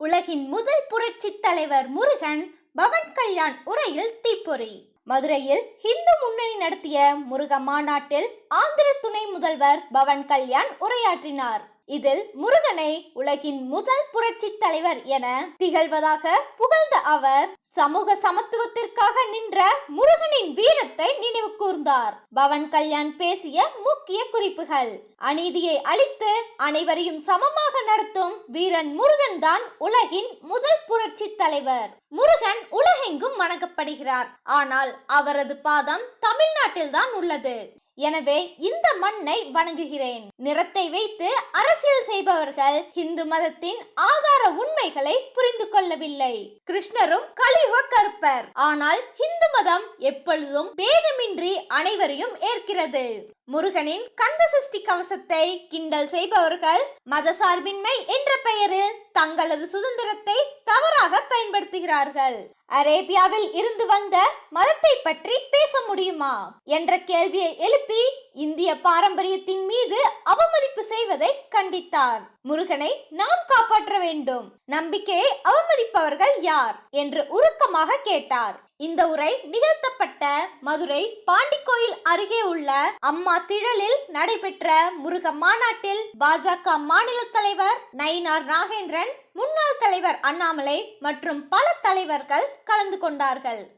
உலகின் முதல் புரட்சி தலைவர் முருகன் பவன் கல்யாண் உரையில் தீப்பொறி. மதுரையில் இந்து முன்னணி நடத்திய முருக மாநாட்டில் ஆந்திர துணை முதல்வர் பவன் கல்யாண் உரையாற்றினார். இதில் முருகனை உலகின் முதல் புரட்சி தலைவர் என திகழ்வதாக புகழ்ந்த அவர் சமூக சமத்துவத்திற்காக நின்ற முருகனின் வீரத்தை நினைவு கூர்ந்தார். பவன் கல்யாண் பேசிய முக்கிய குறிப்புகள். அநீதியை அழித்து அனைவரையும் சமமாக நடத்தும் வீரன் முருகன் தான் உலகின் முதல் புரட்சி தலைவர். முருகன் உலகெங்கும் வணங்கப்படுகிறார். ஆனால் அவரது பாதம் தமிழ்நாட்டில் தான் உள்ளது. எனவே இந்த மண்ணை வணங்குகிறேன். நிறத்தை வைத்து அரசியல் செய்பவர்கள் இந்து மதத்தின் ஆதார உண்மைகளை புரிந்து கொள்ளவில்லை. கிருஷ்ணரும் கலியுக கருப்பர். ஆனால் இந்து மதம் எப்பொழுதும் பேதமின்றி அனைவரையும் ஏற்கிறது. முருகனின் கந்த சஷ்டி கவசத்தை கிண்டல் செய்பவர்கள் மதசார்பின்மை என்ற பெயரில் தங்களது சுதந்திரத்தை தவறாக பயன்படுத்துகிறார்கள். அரேபியாவில் இருந்து வந்த மதத்தை பற்றி பேச முடியுமா? என்ற கேள்வியை எழுப்பி இந்திய பாரம்பரியத்தின் மீது அவமதிப்பு கண்டித்தார். முருகனை நாம் காப்பாற்ற வேண்டும். நம்பிக்கையை அவமதிப்பவர்கள் யார்? என்று உருக்கமாக கேட்டார். இந்த உரை நிகழ்த்தப்பட்ட மதுரை பாண்டிக்கோயில் அருகே உள்ள அம்மா திழலில் நடைபெற்ற முருக மாநாட்டில் பாஜக மாநில தலைவர் நயினார் நாகேந்திரன் முன்னாள் தலைவர் அண்ணாமலை மற்றும் பல தலைவர்கள் கலந்து கொண்டார்கள்.